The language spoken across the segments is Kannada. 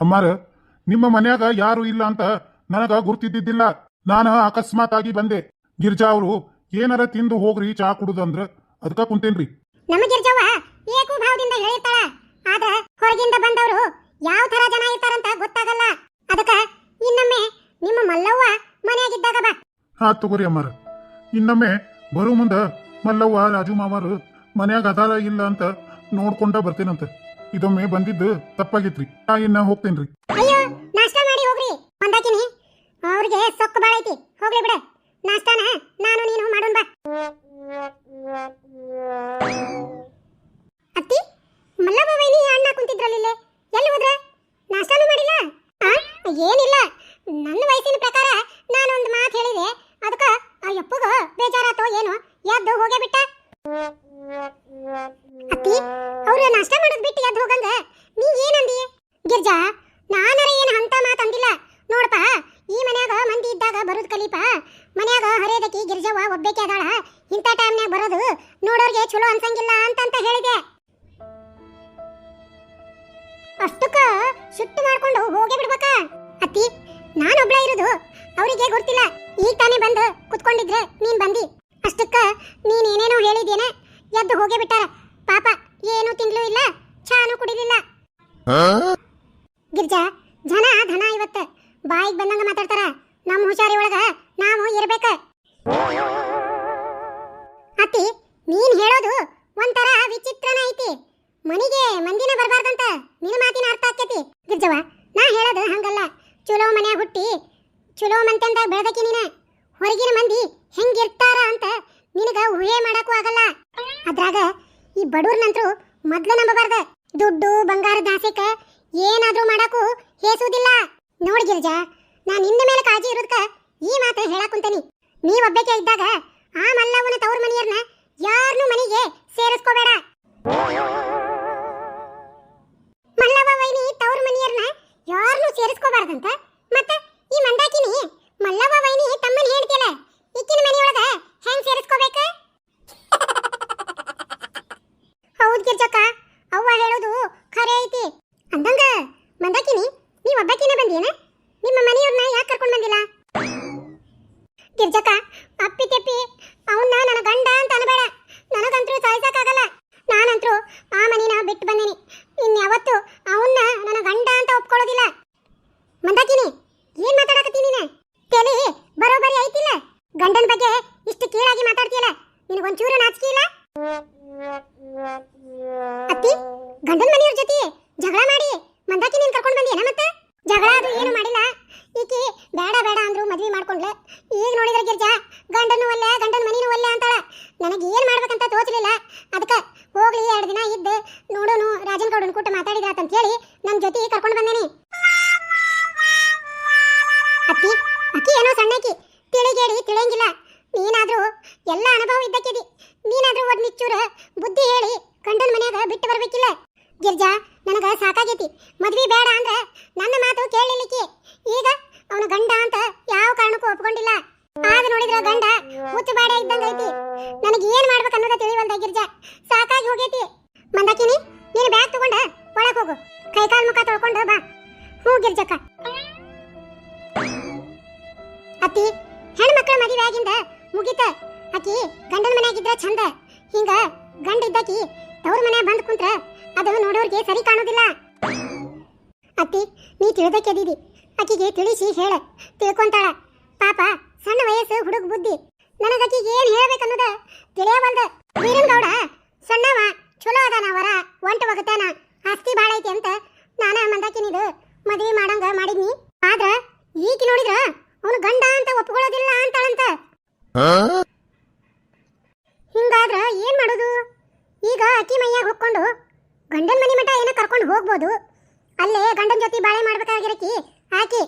ಅಮ್ಮಾರ ನಿಮ್ಮ ಮನ್ಯಾಗ ಯಾರು ಇಲ್ಲ ಅಂತ ನನಗ ಗುರ್ತಿದ್ದಿದ್ದಿಲ್ಲ. ನಾನು ಅಕಸ್ಮಾತ್ ಆಗಿ ಬಂದೆ. ಗಿರ್ಜಾ ಅವರು ಏನಾರ ತಿಂದು ಹೋಗ್ರಿ ಚಾ ಕುಡುದಂದ್ರ ಅದಕ್ಕ ಕುಂತೇನ್ರಿ. ನಮ್ಮ ಗಿರ್ಜವ್ವ ಏಕು ಭಾವದಿಂದ ಹೇಳಿರ್ತಾಳ. ಆದ್ರ ಹೊರಗಿಂದ ಬಂದವರು ಯಾವ ತರ ಜನ ಇರ್ತಾರಂತ ಗೊತ್ತಾಗಲ್ಲ. ಅದಕ್ಕ ಇನ್ನೊಮ್ಮೆ ನಿಮ್ಮ ಮಲ್ಲವ್ವ ಮನೆಯಾಗಿದ್ದಾಗ ಬಾ. ಹಾ ತಗೋರಿ ಅಮ್ಮಾರ. ಇನ್ನೊಮ್ಮೆ ಬರೋ ಮುಂದ ಮಲ್ಲವ್ವ ರಾಜು ಮಾವರು ಮನ್ಯಾಗ ಅದಾರ ಇಲ್ಲ ಅಂತ ನೋಡ್ಕೊಂಡ ಬರ್ತೇನಂತ. ಇದೊಮ್ಮೆ ಬಂದಿದ್ದು ತಪ್ಪಾಗಿತ್ರಿ. ನಾ ಹೋಗ್ತೇನ್ರಿ. ಅಯ್ಯೋ, ನಾಷ್ಟ ಮಾಡಿ ಹೋಗ್ರಿ. ಮಂದಾಕಿನಿ ಅವ್ರಿಗೆ ಸೊಕ್ಕ ಬಾಳ ಐತಿ. ಹೋಗ್ಲಿ ಬಿಡ. ನಾಷ್ಟಾನ ನಾನು ನೀನು ಮಾಡೋಣ ಬಾ. ಅತ್ತಿ, ಮಲ್ಲಮ್ಮ ವೈನಿ ಅಣ್ಣ ಕುಂತಿದ್ರಲ್ಲ ಇಲ್ಲೇ? ಎಲ್ಲಿ ಹೋದ್ರ? ನಾಷ್ಟಾನು ಮಾಡಿಲ್ಲ? ಆ, ಏನಿಲ್ಲ. ನನ್ನ ವಯಸ್ಸಿನ ಪ್ರಕಾರ ನಾನೊಂದು ಮಾತು ಹೇಳಿದೆ. ಅದಕ್ಕ ಆ ಬೇಜಾರಾತೋ ಏನೋ ಎದ್ದು ಹೋಗೇ ಬಿಟ್ಟ? ಅತ್ತಿ ಅವ್ರು ನಾಷ್ಟ ಮಾಡೋದ್ ಬಿಟ್ಟು ಎದ್ದು ಹೋಗಂಗ? ನೀ ಏನಂದಿ? ಗಿರ್ಜಾ, ನಾನರ ಏನ್ ಅಂತ ಮಾತಂದಿಲ್ಲ ನೋಡಪ್ಪ, ಈ ಮನ್ಯಾಗ ಮಂದಿ ಇದ್ದಾಗ ಬರೋದ್ ಕಲೀಪ. ಮನ್ಯಾಗ ಹರೇದಕಿ ಗಿರ್ಜವ್ವ ಒಬ್ಬೇಕೆ ಅದಾಳ. ಇಂಥ ಟೈಮ್ನ್ಯಾಗ ಬರೋದು ನೋಡೋರ್ಗೆ ಚಲೋ ಅನ್ಸಂಗಿಲ್ಲ ಅಂತಂತ ಹೇಳಿದೆ. ಅಷ್ಟಕ್ಕ ಸುಟ್ಟು ಮಾಡ್ಕೊಂಡು ಹೋಗೇ ಬಿಡ್ಬೇಕ? ಅತ್ತಿ ನಾನೊಬ್ಳ ಇರೋದು. ಅವರಿಗೆ ಗೊತ್ತಿಲ್ಲ. ಈಗ ತಾನೇ ಬಂದು ಕುತ್ಕೊಂಡಿದ್ರೆ ನೀನ್ ಬಂದಿ. ಅಷ್ಟಕ್ಕ ನೀನ್ ಏನೇನೋ ಹೇಳಿದೇನೆ ಎದ್ದು ಹೋಗೇ ಬಿಟ್ಟಾರ. ಪಾಪ ಏನು ತಿನ್ಲೂ ಇಲ್ಲ ಚಾನು ಕುಡಿಲಿಲ್ಲ. ಗಿರ್ಜಾ ಜನ ಧನ ಇವತ್ತ. ಬಾಯಿಗೆ ಬಂದಂಗ ಮಾತಾಡ್ತಾರ. ನಮ್ಮ ಹುಷಾರಿ ಒಳಗ ನಾವು ಇರ್ಬೇಕ. ಅತ್ತಿ ನೀನ್ ಹೇಳೋದು ಒಂಥರ ವಿಚಿತ್ರನ ಐತಿ. ಮನಿಗೆ ಮಂದಿನ ಬರಬಾರ್ದಂತ ನಿನ್ನ ಮಾತಿನ ಅರ್ಥ ಆಕ್ಕೇತಿ ಗಿರ್ಜವ್ವ ನಾ ಹೇಳೋದು ಹಂಗಲ್ಲ. ಚಲೋ ಮನ್ಯಾಗ ಹುಟ್ಟಿ ಚಲೋ ಮಂತಂದ ಬೆಳೆದಕ್ಕೆ ನೀನ. ಹೊರಗಿನ ಮಂದಿ ಹೆಂಗಿರ್ತಾರ ಅಂತ ನಿನಗ ಊಹೆ ಮಾಡಕ್ಕೂ ಆಗಲ್ಲ ಅದ್ರಾಗ ಈ ಬಡವ್ರನಂತರೂ ಮೊದ್ಲು ನಂಬಬಾರ್ದ. ದುಡ್ಡು, ಬಂಗಾರದ ಆಸೆಕ ಏನಾದ್ರೂ ಮಾಡಕ್ಕೂ ಹೇಸುವುದಿಲ್ಲ ನೋಡಿ ಗಿರಿಜಾ, ನಾನು ನಿನ್ನ ಮೇಲೆ ಕಾಳಜಿ ಇರೋದಕ್ಕ ಈ ಮಾತು ಹೇಳಕ್ ಕುಂತನಿ. ನೀ ಒಬ್ಬಕ್ಕೆ ಇದ್ದಾಗ ಆ ಮಲ್ಲವನ ತವ್ರ ಮನೆಯರ್ನ ಯಾರನ್ನೂ ಮನೆಗೆ ಸೇರಿಸ್ಕೋಬೇಡ ಮಲ್ಲವ್ವ ವೈನಿ ತವ್ರ ಮನೆಯರ್ನ ಯಾರನ್ನೂ ಸೇರಿಸ್ಕೋಬಾರ್ದಂತ ಮತ್ತ ಈ ಮಂದಾಕಿನಿ ಮಲ್ಲವ್ವ ವೈನಿ ತಮ್ಮನ ಹೇಳ್ತಿಯಲ್ಲ ಇಕ್ಕಿನ ಮನೆಯೊಳಗ ಹೆಂಗ್ ಸೇರಿಸ್ಕೋಬೇಕ ಹೌದ್ ಗಿರ್ಜಕ್ಕ ಅವ್ವ ಹೇಳೋದು ಖರೆ ಐತಿ ಅಂದಂಗ ಮಂದಾಕಿನಿ ನೀವ್ ಒಬ್ಬಾಕಿನ ಬಂದೇನ ನಿಮ್ಮ ಮನೆಯವ್ರನ್ನ ಯಾಕೆ ಕರ್ಕೊಂಡ್ ಬಂದಿಲ್ಲ ಗಿರ್ಜಕ್ಕ ಅಪ್ಪಿ ತೆಪ್ಪಿ ಅವನ್ನ ನನ್ನ ಗಂಡ ಅಂತ ಅನ್ಬೇಡ ನನಗಂತೂ ಸಾಯ್ಸಕ್ಕಾಗಲ್ಲ ನಾನಂತೂ ಆ ಮನಿನ ಬಿಟ್ಟು ಬಂದೀನಿ ಇನ್ಯಾವತ್ತು ಅವನ್ನ ನನ್ನ ಗಂಡ ಅಂತ ಒಪ್ಕೊಳ್ಳೋದಿಲ್ಲ ಮಂದಾಕಿನಿ ಏನ್ ಮಾತಾಡಕತ್ತೀನಿ ನೀನ ತಲೆ ಬರೋಬರಿ ಐತಿಲ್ಲ ಗಂಡನ ಬಗ್ಗೆ ಇಷ್ಟು ಕೀಳಾಗಿ ಮಾತಾಡ್ತೀಯಲ್ಲ? ನಿನಗೊಂಚೂರು ನಾಚಿಕೆ ಇಲ್ಲ? ಅತ್ತಿ, ಗಂಡನ ಮನೆಯವ್ರ ಜೊತೆ ಜಗಳ ಮಾಡಿ ಮಂದಾಕಿ ನೀನ್ ಕರ್ಕೊಂಡ್ ಬಂದಿಯೇನ ಮತ್ತೆ? ಜಗಳ ಅದು ಏನು ಮಾಡಿಲ್ಲ. ಈಕಿ ಬೇಡ ಬೇಡ ಅಂದ್ರು ಮದ್ವೆ ಮಾಡ್ಕೊಂಡ್ಲೆ. ಈಗ ನೋಡಿದ್ರೆ ಗಿರ್ಜಾ, ಗಂಡನು ಒಲ್ಲೆ ಗಂಡನ ಮನಿನೂ ಒಲ್ಲೆ ಅಂತಾಳ. ನನಗೆ ಏನ್ ಮಾಡ್ಬೇಕಂತ ತೋಚಲಿಲ್ಲ. ಅದಕ್ಕೆ ಮನ್ಯಾಗ ಗಿರ್ಜಾ, ನನಗ ಸಾಕಾಗೈತಿ. ಮದ್ವಿ ಬೇಡ ಅಂದ್ರ ನನ್ನ ಮಾತು ಕೇಳಲಿಕ್ಕೆ. ಈಗ ಅವನ ಗಂಡ ಅಂತ ಯಾವ ಕಾರಣಕ್ಕೂ ಒಪ್ಕೊಂಡಿಲ್ಲ. ಆಗ ನೋಡಿದ್ರ ಗಂಡ ಹುಚ್ಚು ಬಾಡ ಇದ್ದಂಗ ಐತಿ ನನಗೆ ಏನ್ ಮಾಡ್ಬೇಕು ಅನ್ನೋದ ತಿಳಿವಲ್ದ ಗಿರ್ಜಾ. ಸಾಕಾಗಿ ಹೋಗೈತಿ. ಮಂದಾಕಿನಿ, ನೀನು ಬ್ಯಾಗ್ ತಗೊಂಡ ಒಳಗ್ ಹೋಗು. ಕೈಕಾಲ್ ಮುಖ ತೊಳ್ಕೊಂಡು ಬಾ. ಹ್ಞೂ ಗಿರ್ಜಕ್ಕ. ಅತ್ತಿ, ಹೆಣ್ಮಕ್ಳ ಮದುವೆ ಆಗಿಂದ ಮುಗಿತ. ಆಕಿ ಗಂಡನ ಮನೆಯಾಗಿದ್ರ ಚಂದ. ಹಿಂಗ ಗಂಡ ಇದ್ದಾಕಿ ತವ್ರ ಮನೆ ಬಂದ್ ಕುಂತ್ರ ಅದು ನೋಡೋರ್ಗೆ ಸರಿ ಕಾಣೋದಿಲ್ಲ ಅತ್ತಿ ನೀ ತಿಳಿದಕ್ಕೆದಿದಿ ಆಕಿಗೆ ತಿಳಿಸಿ ಹೇಳ ತಿಳ್ಕೊಂತಾಳ ಪಾಪ ಸಣ್ಣ ವಯಸ್ಸು ಹುಡುಗ ಬುದ್ಧಿ ನನಗ ಆಕಿಗೆ ಏನ್ ಹೇಳ್ಬೇಕನ್ನೋದ ತಿಳಿಯವಲ್ದ ವೀರನ್ಗೌಡ ಸಣ್ಣವ ಚಲೋ ಅದಾನ ವರ ಒಂಟ ಒಗತಾನ ಆಸ್ತಿ ಬಾಳ ಐತಿ ಅಂತ ನಾನ ಮಂದಾಕಿನಿದು ಮದ್ವಿ ಮಾಡಂಗ ಮಾಡಿದ್ನಿ ಆದ್ರ ಈಕಿ ನೋಡಿದ್ರ ಅವನು ಗಂಡ ಅಂತ ಒಪ್ಕೊಳ್ಳೋದಿಲ್ಲ ಅಂತಾಳಂತ ಹಿಂಗಾದ್ರ ಏನ್ ಮಾಡೋದು ಈಗ ಅಕ್ಕಿ ಮೈಯಾಗ ಹೊಕ್ಕೊಂಡು ಗಂಡನ ಮನೆ ಮಠ ಏನೋ ಕರ್ಕೊಂಡು ಹೋಗ್ಬೋದು. ಅಲ್ಲೇ ಗಂಡನ ಜೊತೆ ಬಾಳೆ ಮಾಡ್ಬೇಕಾಗಿರಕಿ ಆಕಿ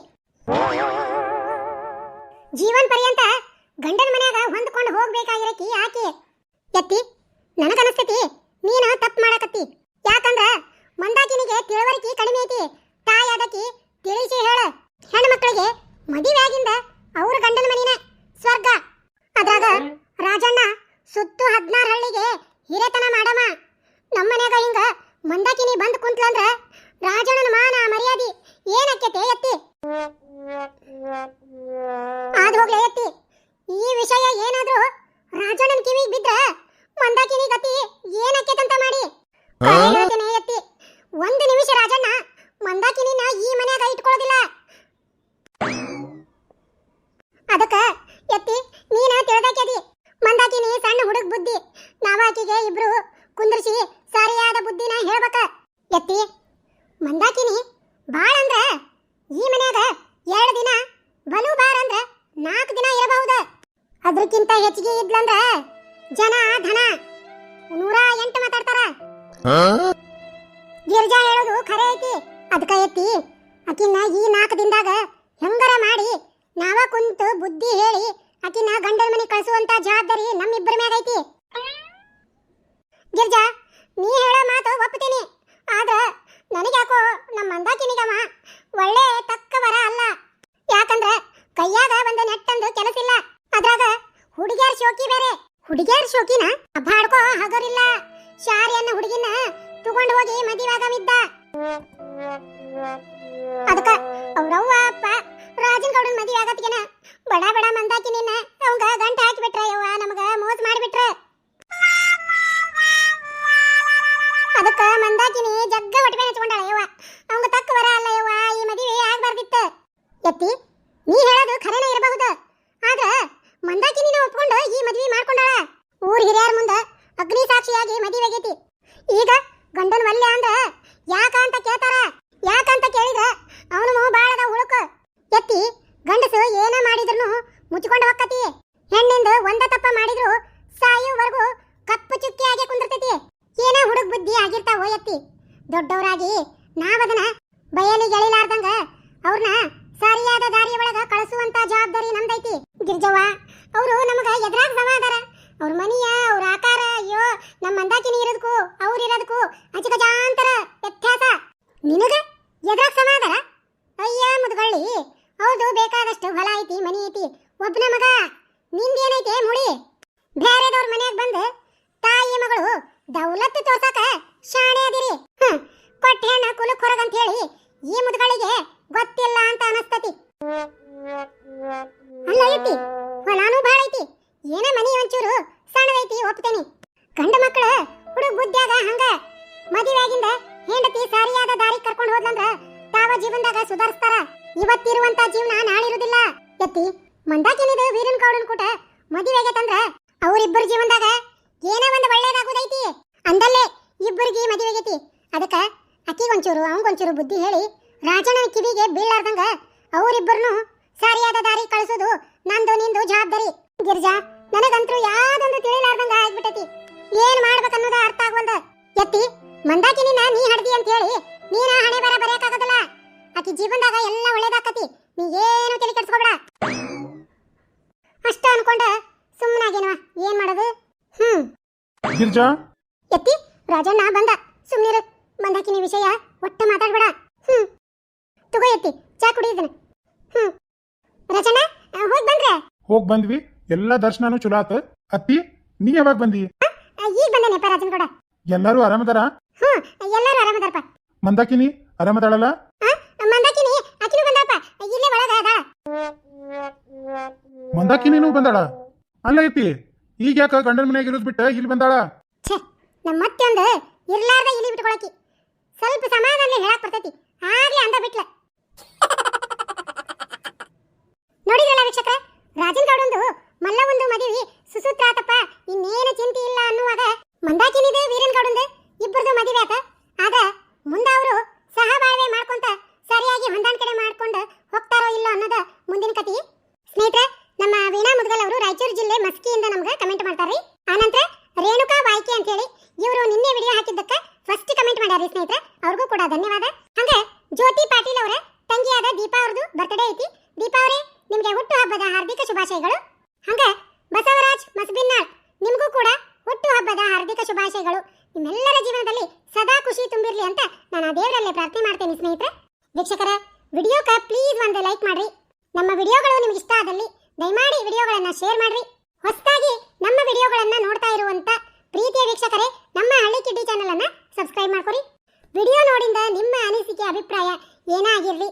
ಜೀವನ್ ಪರ್ಯಂತ ಗಂಡನ ಮನ್ಯಾಗ ಹೊಂದ್ಕೊಂಡು ಹೋಗ್ಬೇಕಾಗಿರಕಿ ಆಕಿ ಎತ್ತಿ ನನಗನಸ್ತೈತಿ, ನೀನು ತಪ್ಪು ಮಾಡಕತ್ತಿ. ಯಾಕಂದ್ರ ಮಂದಾಕಿನಿಗೆ ತಿಳುವಳಿಕೆ ಕಡಿಮೆ ಐತಿ ತಾಯಿ ಅದಕ್ಕೆ ತಿಳಿಸಿ ಹೇಳ ಹೆಣ್ಮಕ್ಳಿಗೆ ಮದುವೆ ಆಗಿಂದ ಅವ್ರ ಗಂಡನ ಮನಿನ ಸ್ವರ್ಗ ಅದ್ರಾಗ ರಾಜಣ್ಣ ಸುತ್ತು ಹದ್ನಾರು ಹಳ್ಳಿಗೆ ಹಿರೇತನ ಮಾಡಮ ನಮ್ಮನ್ಯಾಗ ಹಿಂಗ ಮಂದಾಕಿನಿ ಬಂದ್ ಕುಂತ್ಲಂದ್ರ ರಾಜಣ್ಣನ ಮಾನ ಮರ್ಯಾದಿ ಏನಕ್ಕೈತೆ ಎತ್ತಿ ಆದ್ ಹೋಗ್ಲೇ ಎತ್ತಿ ಈ ವಿಷಯ ಏನಾದ್ರೂ ರಾಜಣ್ಣನ ಕಿವಿಗೆ ಬಿದ್ರ ಮಂದಾಕಿನಿ ಗತಿ ಅಂತ ಮಾಡಿ. ಹೇಳ್ತೇನೆ ಎತ್ತಿ ಒಂದು ನಿಮಿಷ ರಾಜಣ್ಣ ಮಂದಾಕಿನಿನ ಈ ಮನ್ಯಾಗ ಇಟ್ಕೊಳ್ಳೋದಿಲ್ಲ ಅದಕ್ಕ ಎತ್ತಿ ನೀನ ತಿಳ್ದಾಕ್ಯದಿ ಮಂದಾಕಿನಿ ಸಣ್ಣ ಹುಡುಗ ಬುದ್ಧಿ. ನಾವಾಕಿಗೆ ಇಬ್ರು ಗಿರ್ಜಾ ಹೇಳೋದು ಖರೆ ಐತಿ. ಅದಕ್ಕ ಐತಿ ಆಕಿನ ಈ ನಾಲ್ಕು ದಿನದಾಗ ಹೆಂಗರ ಮಾಡಿ ನಾವ ಕುಂತು ಬುದ್ಧಿ ಹೇಳಿ ಆಕಿನ ಗಂಡನ ಮನೆ ಕಳಿಸುವಂತ ಜವಾಬ್ದಾರಿ ನಮ್ಮಿಬ್ಬರ ಮ್ಯಾಗ ಐತಿ. ಗಿರ್ಜಾ, ನೀ ಹೇಳೋ ಮಾತು ಒಪ್ತೀನಿ. ಆದ್ರ ನನಗ್ಯಾಕೋ ನಮ್ಮ ಮಂದಾಕಿನಿಗಮ್ಮ ಒಳ್ಳೆ ತಕ್ಕ ವರ ಅಲ್ಲ. ಯಾಕಂದ್ರ ಕೈಯಾಗ ಒಂದು ನೆಟ್ಟಂದು ಕೆಲಸ ಇಲ್ಲ ಅದ್ರಾಗ ಹುಡುಗಿಯರ್ ಶೋಕಿ ಬೇರೆ. ಹುಡುಗಿಯರ್ ಶೋಕಿನ ಅಬ್ಬಾಡ್ಕೋ ಹಗರಿಲ್ಲ. ಶಾರಿ ಅನ್ನೋ ಹುಡುಗಿನ ತಗೊಂಡು ಹೋಗಿ ಮದುವಾಗಮಿದ್ದ ಅದಕ್ಕ ಅವ್ರವ್ವ ಅಪ್ಪ ರಾಜನ್ ಗೌಡನ್ ಮದುವೆ ಆಗತ್ತಿಗೆನ ಬಡ ಬಡ ಮಂದಾಕಿನಿನ ಅವಂಗ ಗಂಟ ಹಾಕಿಬಿಟ್ರ ಯವ್ವ ಈಗ ಗಂಡನ ವಲ್ಯ ಅಂದ್ರ ಯಾಕ ಅಂತ ಕೇಳ್ತಾರ? ಯಾಕಂತ ಕೇಳಿದ್ರೆ ಅವನು ಬಾಳದ ಹುಳುಕ ಎತ್ತಿ, ಗಂಡಸು ಏನ ಮಾಡಿದ್ರು ಮುಚ್ಕೊಂಡು ಹೊಕ್ಕತಿ ಹೆಣ್ಣಿಂದ ಒಂದ ತಪ್ಪ ಮಾಡಿದ್ರು ಸಾಯುವವರೆಗೂ ಕಪ್ಪು ಚುಕ್ಕಿಯಾಗಿ ಕುಂದಿರ್ತೈತಿ. ಏನ ಹುಡುಗ ಬುದ್ಧಿ ಆಗಿರ್ತಾವೋ ಎತ್ತಿ. ದೊಡ್ಡವರಾಗಿ ನಾವದನ್ನ ಬಯಲಿಗೆ ಎಳಿಲಾರ್ದಂಗ ಅವ್ರನ್ನ ಸರಿಯಾದ ದಾರಿಯ ಒಳಗ ಕಳಿಸುವಂತ ಜವಾಬ್ದಾರಿ ನಮ್ದೈತಿ ಗಿರ್ಜವ್ವ ಅವರು ನಮಗ ಎದ್ರಾಗ ಸಮ ಅದಾರ ಅವ್ರ ಮನಿಯ ಅವ್ರ ಆಕಾರ ಅಯ್ಯೋ ನಮ್ಮ ಮಂದಾಕಿನಿ ಇರೋದಕ್ಕೂ ಅವ್ರ ಇರೋದಕ್ಕೂ ಅಜಗಜಾಂತರ ವ್ಯತ್ಯಾಸ ನಿನಗ ಎದ್ರಾಗ ಸಮ ಅದಾರ ಅಯ್ಯ ಮುದ್ಗಳ್ಳಿ ಹೌದು ಬೇಕಾದಷ್ಟು ಹೊಲ ಐತಿ ಮನಿ ಐತಿ ಒಬ್ಬನ ಮಗ, ನಿಂದೇನೈತೆ ಮುಳಿ ಬೇರೆದವ್ರ ಮನೆಗೆ ಬಂದು ತಾಯಿ ಮಗಳು ದೌಲತ್ತು ತೋರ್ಸಾಕ ಶಾಣೆ ಅದಿರಿ. ಕೊಟ್ಟ ಹೆಣ್ಣ ಕುಲಕ್ ಹೊರಗಂತ ಹೇಳಿ ಈ ಮುದ್ಗಳಿಗೆ ಗೊತ್ತಿಲ್ಲ ಅಂತ ಅನಸ್ತತಿ. ಅಲ್ಲ ಐತಿ ಹೊಲಾನು ಭಾಳ ಐತಿ. ಏನ ಮನಿ ಒಂಚೂರು ಸಣ್ಣದೈತಿ ಒಪ್ತೇನಿ. ಗಂಡ ಮಕ್ಕಳ ಹುಡುಗ ಬುದ್ಧಿಯಾಗ ಹಂಗ ಮದುವೆಯಾಗಿಂದ ಹೆಂಡತಿ ಸರಿಯಾದ ದಾರಿ ಕರ್ಕೊಂಡು ಹೋದ್ಲಂದ್ರ ತಾವ ಜೀವನದಾಗ ಸುಧಾರಿಸ್ತಾರ. ಇವತ್ತಿರುವಂತ ಜೀವನ ನಾಳಿರುದಿಲ್ಲ. ಎತ್ತಿ ಮಂದಾಕಿನಿದು ವೀರನ್ ಕೌಡನ್ ಕೂಟ ಮದುವೆಗೆ ತಂದ್ರ ಅವರಿಬ್ಬರ ಜೀವನದಾಗ ಏನೋ ಒಂದು ಒಳ್ಳೇದಾಗುದೈತಿ. ಅಂದಲ್ಲೇ ಇಬ್ಬರಿಗೆ ಮದುವೆಗೈತಿ. ಅದಕ್ಕ ಅಕ್ಕಿಗೊಂಚೂರು, ಅವಂಗೊಂಚೂರು ಬುದ್ಧಿ ಹೇಳಿ ರಾಜನ ಕಿವಿಗೆ ಬೀಳಾರ್ದಂಗ ಅವರಿಬ್ಬರನ್ನು ಸರಿಯಾದ ದಾರಿ ಕಳಿಸೋದು ನಂದು ನಿಂದು ಜವಾಬ್ದಾರಿ. ಗಿರ್ಜಾ ನನಗಂತೂ ಯಾವ್ದೊಂದು ತಿಳಿಲಾರ್ದಂಗ ಆಗ್ಬಿಟ್ಟೈತಿ. ಏನ್ ಮಾಡ್ಬೇಕನ್ನೋದ ಅರ್ಥ ಆಗವಲ್ದ ಎತ್ತಿ ಮಂದಾಕಿನಿನ ನೀ ಹಡ್ದಿ ಅಂತ ಹೇಳಿ ನೀನ ಹಣೆ ಬರ ಬರೆಯಕ್ಕಾಗೋದಿಲ್ಲ. ಆಕಿ ಜೀವನದಾಗ ಎಲ್ಲ ಒಳ್ಳೇದಾಕತಿ. ನೀ ಏನು ತಲೆ ಕೆಡ್ಸ್ಕೊಬೇಡ ಅಷ್ಟ ಅನ್ಕೊಂಡ ಸುಮ್ಮನಾಗೇನವ ಏನ್ ಮಾಡೋದು ಹ್ಮ್ ಗಿರ್ಜಾ ಎತ್ತಿ ರಾಜಣ್ಣ ಬಂದ. ಸುಮ್ನಿರು ಬಂದಾಕಿನ ವಿಷಯ ಒಟ್ಟ ಮಾತಾಡ್ಬೇಡ. ಹ್ಮ್. ತಗೋ ಎತ್ತಿ ಚಾ ಕುಡಿಯೋದನ ಹ್ಮ್. ರಾಜಣ್ಣ ಹೋಗಿ ಬಂದ್ರೆ. ಹೋಗ್ ಬಂದ್ವಿ. ಎಲ್ಲ ದರ್ಶನನು ಚಲೋ ಆತ. ಅತ್ತಿ ನೀ ಯಾವಾಗ ಬಂದಿ? ಈಗ ಬಂದನೆಪ್ಪ ರಾಜನ್ ಕೂಡ. ಎಲ್ಲರೂ ಆರಾಮದಾರ? ಹ್ಮ್ ಎಲ್ಲರೂ ಆರಾಮದಾರಪ್ಪ. ಮಂದಾಕಿನಿ ಆರಾಮದಾಳಲ್ಲ? ಮಂದಾಕಿನಿ ಆಕಿನೂ ಬಂದಪ್ಪ ಇಲ್ಲೇ ಒಳಗ ಅದ ಮಂದಾಕಿನಿನೂ ಬಂದಾಳ? ಅಲ್ಲ ಐತಿ ಈಗ ಯಾಕ ಗಂಡನ ಮನೆಯಾಗ ಇರೋದ್ ಬಿಟ್ಟ ಇಲ್ಲಿ ಬಂದಾಳ ಛೇ ನಮ್ಮ ಮತ್ತೆ ಒಂದು ಇರ್ಲಾರ್ದ ಇಲಿ ಬಿಟ್ಕೊಳಕಿ ಸ್ವಲ್ಪ ಸಮಾಧಾನ ಹೇಳಕ್ ಬರ್ತೈತಿ ಆಗ್ಲೇ ಅಂದ ಬಿಟ್ಲ ನೋಡಿದ್ರಲ್ಲ ವೀಕ್ಷಕರ ರಾಜನ್ ಗೌಡಂದು ಮಲ್ಲ ಒಂದು ಮದುವೆ ಸುಸೂತ್ರ ಆತಪ್ಪ ಇನ್ನೇನು ಚಿಂತೆ ಇಲ್ಲ ಅನ್ನುವಾಗ ಮಂದಾಕಿನಿದು ವೀರನ್ ಗೌಡಂದು ಇಬ್ಬರದು ಮದುವೆ ಆತ ಆಗ ಮುಂದ ಅವರು ಸಹಬಾಳ್ವೆ ಮಾಡ್ಕೊಂತ ಸರಿಯಾಗಿ ಹೊಂದಾಣಿಕೆ ಮಾಡ್ಕೊಂಡು ಹೋಗ್ತಾರೋ ಇಲ್ಲೋ ಅನ್ನೋದ ಮುಂದಿನ ಕತಿ ಸ್ನೇಹಿತರೆ ನಮ್ಮ ವೀಣಾ ಮುದ್ಗಲ್ ಅವರು ರಾಯಚೂರು ಜಿಲ್ಲೆ ಮಸ್ಕಿಯಿಂದ ನಮ್ಗೆ ಕಮೆಂಟ್ ಮಾಡ್ತಾರ್ರಿ ಆನಂತರ ರೇಣುಕಾ ವಾಯ್ಕೆ ಅಂತ ಹೇಳಿ ಇವರು ನಿನ್ನೆ ವಿಡಿಯೋ ಹಾಕಿದ್ದಕ್ಕ ಫಸ್ಟ್ ಕಮೆಂಟ್ ಮಾಡ್ಯಾರಿ ಸ್ನೇಹಿತರೆ ಅವ್ರಿಗೂ ಕೂಡ ಧನ್ಯವಾದ ಹಂಗೆ ಜ್ಯೋತಿ ಪಾಟೀಲ್ ಅವರ ತಂಗಿಯಾದ ದೀಪಾ ಅವ್ರದ್ದು ಬರ್ತ್ಡೇ ಐತಿ ದೀಪಾ ಅವರೇ ನಿಮ್ಗೆ ಹುಟ್ಟು ಹಬ್ಬದ ಹಾರ್ದಿಕ ಶುಭಾಶಯಗಳು ಹಂಗೆ ಬಸವರಾಜ್ ಮಸ್ಬಿನ್ನಾಳ್ ನಿಮಗೂ ಕೂಡ ಹುಟ್ಟು ಹಬ್ಬದ ಹಾರ್ದಿಕ ಶುಭಾಶಯಗಳು ನಿಮ್ಮೆಲ್ಲರ ಜೀವನದಲ್ಲಿ ಸದಾ ಖುಷಿ ತುಂಬಿರ್ಲಿ ಅಂತ ನಾನು ದೇವರಲ್ಲೇ ಪ್ರಾರ್ಥನೆ ಮಾಡ್ತೇನೆ ಸ್ನೇಹಿತರೆ. ವೀಕ್ಷಕರ ವಿಡಿಯೋಕ್ಕೆ ಪ್ಲೀಸ್ ಒಂದು ಲೈಕ್ ಮಾಡ್ರಿ. ನಮ್ಮ ವಿಡಿಯೋಗಳು ನಿಮ್ಗೆ ಇಷ್ಟ ಆದಲ್ಲಿ ದಯಮಾಡಿ ವಿಡಿಯೋಗಳನ್ನು ಶೇರ್ ಮಾಡ್ರಿ. ಹೊಸದಾಗಿ ನಮ್ಮ ವಿಡಿಯೋಗಳನ್ನು ನೋಡ್ತಾ ಇರುವಂತ ಪ್ರೀತಿಯ ವೀಕ್ಷಕರೇ, ನಮ್ಮ ಹಳ್ಳಿ ಕಿಡ್ಡಿ ಚಾನೆಲ್ ಅನ್ನ ಸಬ್ಸ್ಕ್ರೈಬ್ ಮಾಡ್ಕೊರಿ. ವಿಡಿಯೋ ನೋಡಿಂದ ನಿಮ್ಮ ಅನಿಸಿಕೆ, ಅಭಿಪ್ರಾಯ ಏನಾಗಿರ್ಲಿ